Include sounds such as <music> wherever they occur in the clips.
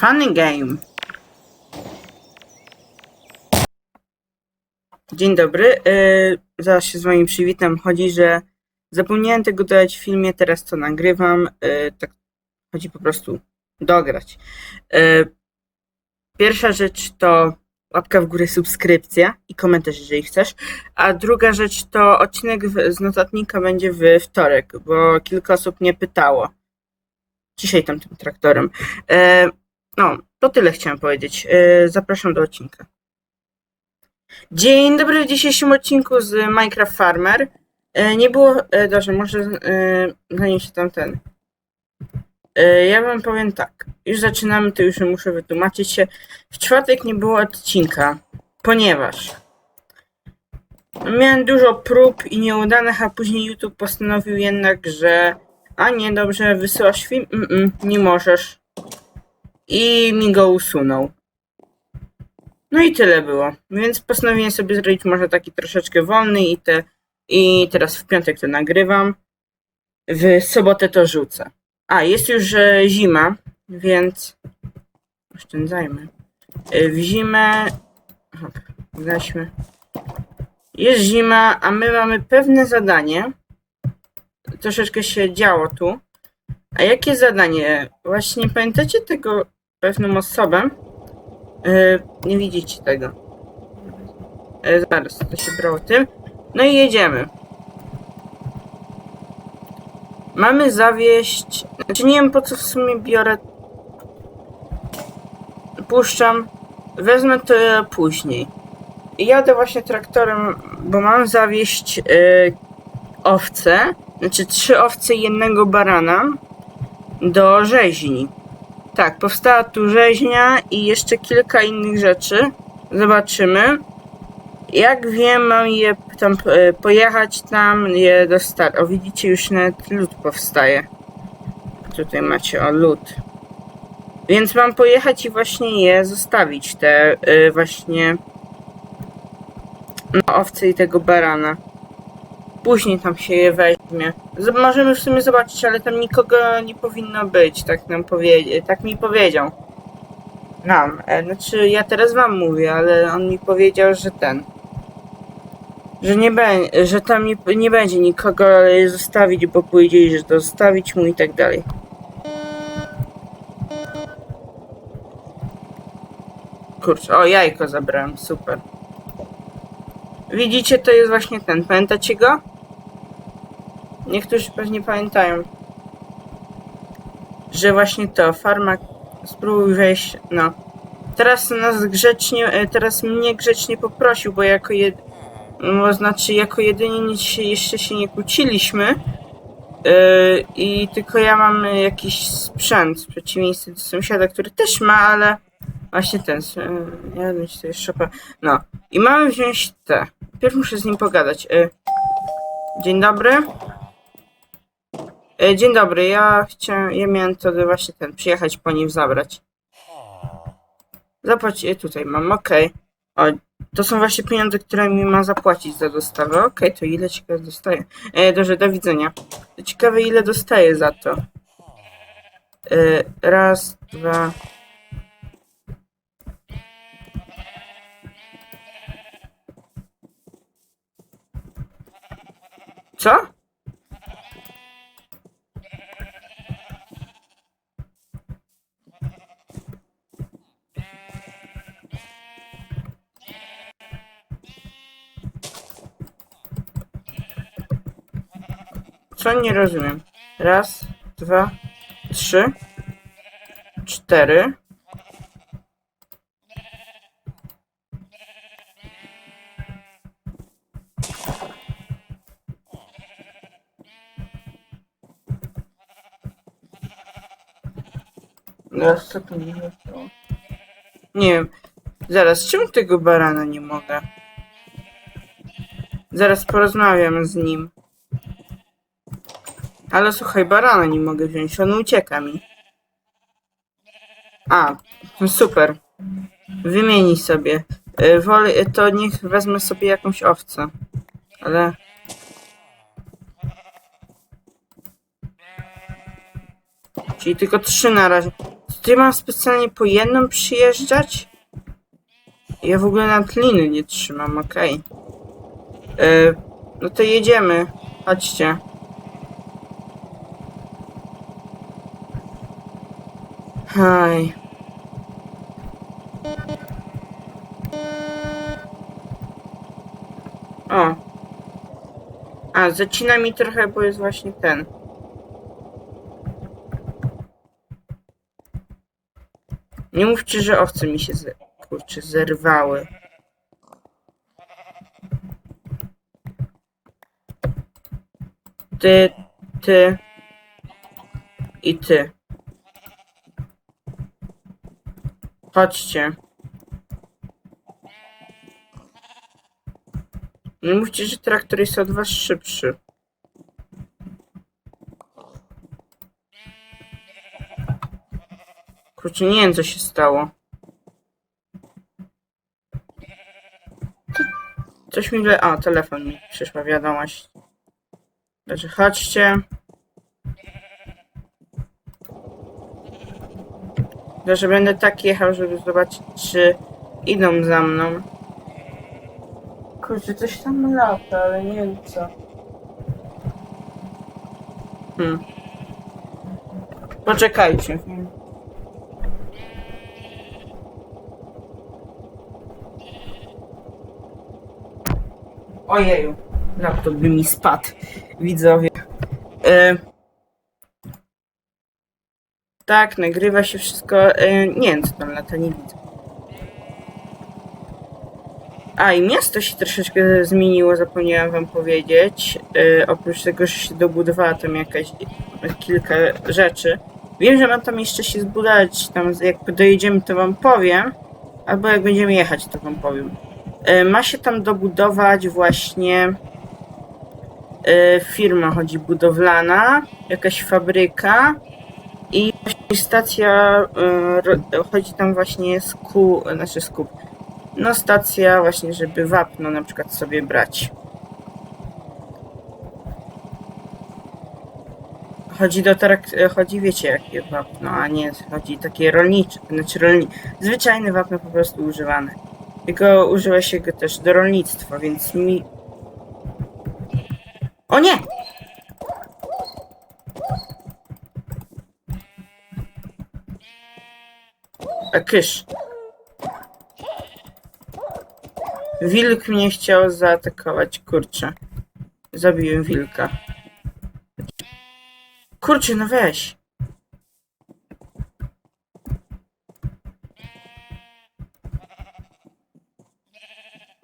Funny game. Dzień dobry. Yy, zaraz się z wami przywitam. Chodzi, że zapomniałem tego dodać w filmie, teraz to nagrywam. Yy, tak chodzi po prostu dograć. Yy, pierwsza rzecz to łapka w górę, subskrypcja i komentarz, jeżeli chcesz. A druga rzecz to odcinek z notatnika będzie w wtorek, bo kilka osób mnie pytało. Dzisiaj tam tym traktorem. E, no, to tyle chciałem powiedzieć. E, zapraszam do odcinka. Dzień dobry w dzisiejszym odcinku z Minecraft Farmer. E, nie było. E, dobrze, może zanim się tam ten. Ja wam powiem tak. Już zaczynamy, to już muszę wytłumaczyć się. W czwartek nie było odcinka, ponieważ miałem dużo prób i nieudanych, a później YouTube postanowił jednak, że a nie, dobrze, wysyłasz film? Mm-mm, nie możesz. I mi go usunął. No i tyle było. Więc postanowiłem sobie zrobić może taki troszeczkę wolny i te i teraz w piątek to nagrywam. W sobotę to rzucę. A, jest już zima, więc oszczędzajmy. W zimę. Hop. Jest zima, a my mamy pewne zadanie. Troszeczkę się działo tu. A jakie zadanie? Właśnie pamiętacie tego pewną osobę? E, nie widzicie tego. E, zaraz, to się brało tym. No i jedziemy. Mamy zawieść. Znaczy nie wiem po co w sumie biorę. Puszczam. Wezmę to później. I jadę właśnie traktorem, bo mam zawieść e, owce. Znaczy trzy owce i jednego barana do rzeźni. Tak, powstała tu rzeźnia i jeszcze kilka innych rzeczy. Zobaczymy. Jak wiem, mam je tam e, pojechać tam, je dostać. O, widzicie, już nawet lód powstaje. Tutaj macie, o, lód. Więc mam pojechać i właśnie je zostawić, te e, właśnie no, owce i tego barana. Później tam się je weźmie. Możemy w sumie zobaczyć, ale tam nikogo nie powinno być, tak nam powie- tak mi powiedział. Nam, e, znaczy ja teraz wam mówię, ale on mi powiedział, że ten. Że nie będzie, że tam nie, nie będzie nikogo ale zostawić, bo powiedzieli, że to zostawić mu i tak dalej. Kurczę, o jajko zabrałem, super. Widzicie, to jest właśnie ten. Pamiętacie go? Niektórzy pewnie pamiętają. Że właśnie to, farma. Spróbuj wejść. No. Teraz nas grzecznie, e, teraz mnie grzecznie poprosił, bo jako jed... No, znaczy, jako jedynie nic się, jeszcze się nie kłóciliśmy. Yy, I tylko ja mam jakiś sprzęt, w przeciwieństwie do sąsiada, który też ma, ale właśnie ten. Yy, ja wiem, czy to jest szopa. No. I mamy wziąć te. Pierw muszę z nim pogadać. Y, Dzień dobry. Y, Dzień dobry, ja chciałem, ja miałem to właśnie ten, przyjechać po nim zabrać. Zapłać, y, tutaj mam, okej. O, to są właśnie pieniądze, które mi ma zapłacić za dostawę. Okej, to ile ciekawe dostaję? E, dobrze, do widzenia. Ciekawe ile dostaję za to. Y, raz, dwa, co? Nie rozumiem? Raz, dwa, trzy, cztery. Zaraz co tu nie? Nie wiem. Zaraz, czemu tego barana nie mogę? Zaraz porozmawiam z nim. Ale słuchaj, barana nie mogę wziąć, on ucieka mi. A, super. Wymieni sobie. Y, Wolę, to niech wezmę sobie jakąś owcę. Ale... Czyli tylko trzy na razie. Ty mam specjalnie po jedną przyjeżdżać? Ja w ogóle nad liny nie trzymam, okej. E, No to jedziemy. Chodźcie. Haj. O. A, zacina mi trochę, bo jest właśnie ten. Nie mówcie, że owce mi się ze... kurczę, zerwały. Ty, ty i ty. Chodźcie. Nie mówcie, że traktor jest od was szybszy. Kurczę, nie wiem co się stało. Co- Coś mi wle... A, telefon mi przyszła wiadomość. Także chodźcie. Że będę tak jechał, żeby zobaczyć, czy idą za mną. Kurczę, coś tam lata, ale nie wiem co. Hmm. Poczekajcie. Ojeju, laptop by mi spadł, widzowie. E, tak, nagrywa się wszystko. E, nie wiem, co tam lata, nie widzę. A, i miasto się troszeczkę zmieniło, zapomniałam wam powiedzieć. E, oprócz tego, że się dobudowała tam jakaś kilka rzeczy. Wiem, że mam tam jeszcze się zbudować, tam jak dojedziemy to wam powiem. Albo jak będziemy jechać to wam powiem. E, ma się tam dobudować właśnie firma chodzi budowlana, jakaś fabryka stacja ro- chodzi tam właśnie sku, znaczy skup. No stacja właśnie, żeby wapno na przykład sobie brać. Chodzi do e, chodzi wiecie jakie wapno, a nie chodzi takie rolnicze, znaczy rolni zwyczajne wapno po prostu używane. Tylko używa się go też do rolnictwa, więc mi... O nie! Kysz. Wilk mnie chciał zaatakować, kurczę. Zabiłem wilka. Kurczę, no weź.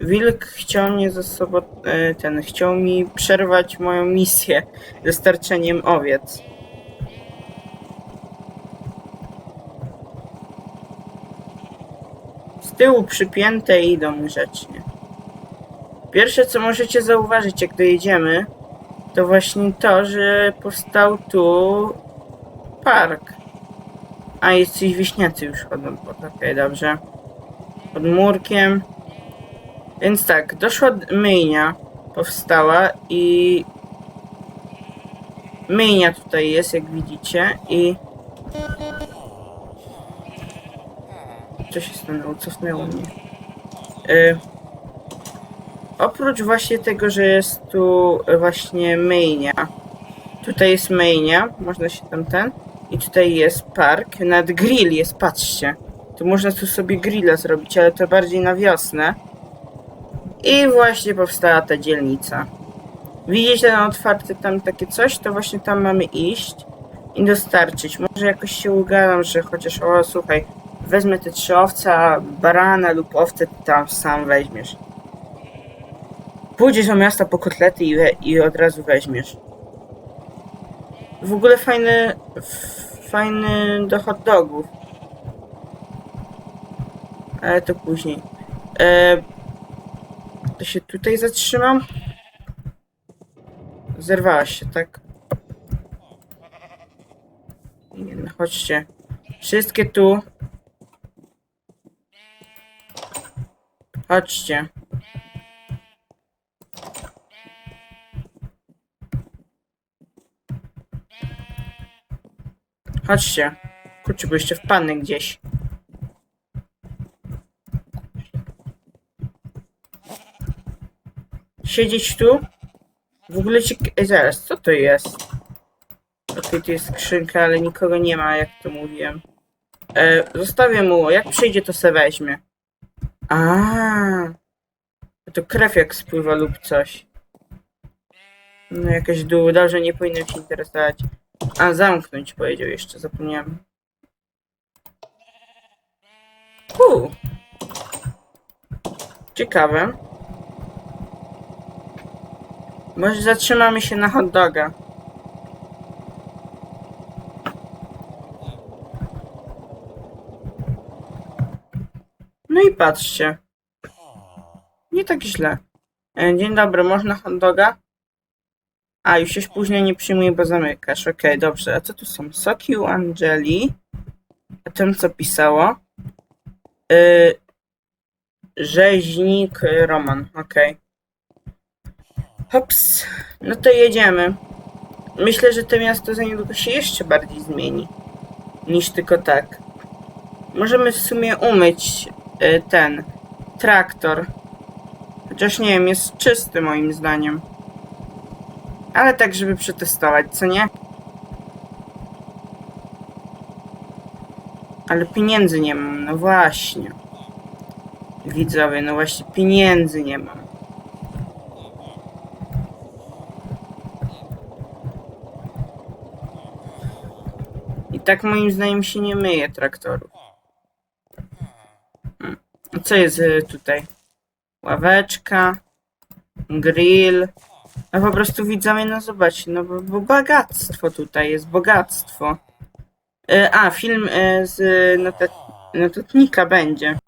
Wilk chciał mnie ze sobą, e, ten, chciał mi przerwać moją misję <laughs> dostarczeniem owiec. Tyłu przypięte i idą grzecznie. Pierwsze co możecie zauważyć jak dojedziemy, to właśnie to, że powstał tu park. A jacyś wiśniacy już chodzą po okej, dobrze. Pod murkiem. Więc tak, doszła myjnia, powstała i myjnia tutaj jest, jak widzicie i co się stanęło, cofnęło mnie. Y... Oprócz właśnie tego, że jest tu właśnie myjnia, tutaj jest myjnia, można się tam ten, i tutaj jest park, nad grill jest, patrzcie. Tu można tu sobie grilla zrobić, ale to bardziej na wiosnę. I właśnie powstała ta dzielnica. Widzicie ten otwarty tam takie coś? To właśnie tam mamy iść i dostarczyć. Może jakoś się ugadam, że chociaż, o słuchaj, wezmę te trzy owce, a barana lub owce tam sam weźmiesz. Pójdziesz do miasta po kotlety i, i od razu weźmiesz. W ogóle fajny, fajny do hot dogów. Ale to później. E, to się tutaj zatrzymam. Zerwałaś się, tak? Nie, no chodźcie. Wszystkie tu. Chodźcie. Chodźcie. Kurczę, bo jeszcze wpadnę gdzieś. Siedzieć tu? W ogóle ci... Ej, zaraz, co to jest? Okej, tu jest skrzynka, ale nikogo nie ma, jak to mówiłem. E, zostawię mu, jak przyjdzie, to se weźmie. A, to krew jak spływa lub coś. No jakaś dół, dobrze, nie powinienem się interesować. A, zamknąć powiedział jeszcze, zapomniałem. Uu. Ciekawe. Może zatrzymamy się na hot doga. No i patrzcie. Nie tak źle. E, Dzień dobry, można hot doga? A, już się później nie przyjmuję, bo zamykasz. Okej, dobrze. A co tu są? Soki u Angeli. A tam co pisało? Yy, rzeźnik Roman. Okej. Hops. No to jedziemy. Myślę, że to miasto za niedługo się jeszcze bardziej zmieni. Niż tylko tak. Możemy w sumie umyć ten traktor. Chociaż nie wiem, jest czysty moim zdaniem. Ale tak, żeby przetestować, co nie? Ale pieniędzy nie mam, no właśnie. Widzowie, no właśnie, pieniędzy nie mam. I tak moim zdaniem się nie myje traktorów. Co jest y, tutaj? Ławeczka, grill. No po prostu widzowie, no zobaczcie, no bo, bo bogactwo tutaj jest, bogactwo. E, a, film e, z notat notatnika będzie.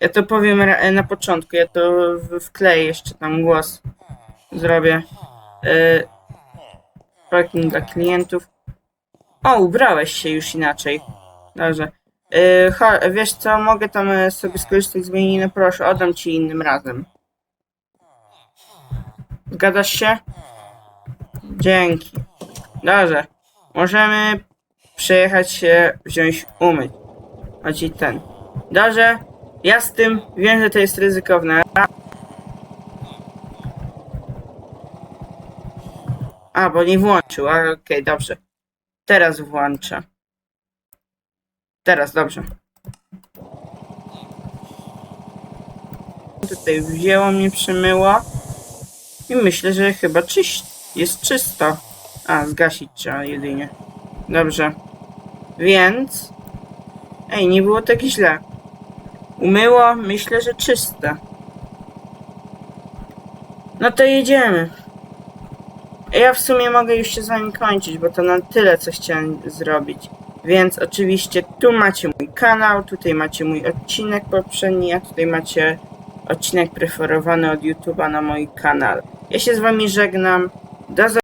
Ja to powiem na początku, ja to wkleję jeszcze tam głos. Zrobię. E, parking dla klientów. O, ubrałeś się już inaczej. Dobrze. Cho- wiesz co, mogę tam e, sobie skorzystać z zmieniny, proszę, oddam ci innym razem. Zgadzasz się? Dzięki. Dobrze. Możemy przejechać się, wziąć, umyć. Chodzi ten. Dobrze. Ja z tym wiem, że to jest ryzykowne. A, bo nie włączył. Okej, dobrze. Teraz włączę. Teraz, dobrze. Tutaj wzięło mnie, przymyło. I myślę, że chyba czyś jest czysto. A, zgasić trzeba jedynie. Dobrze. Więc... Ej, nie było tak źle. Umyło, myślę, że czyste. No to jedziemy. Ja w sumie mogę już się z wami kończyć, bo to na tyle, co chciałem zrobić. Więc oczywiście tu macie mój kanał, tutaj macie mój odcinek poprzedni, a tutaj macie odcinek preferowany od YouTube'a na moim kanale. Ja się z wami żegnam. Do zobaczenia.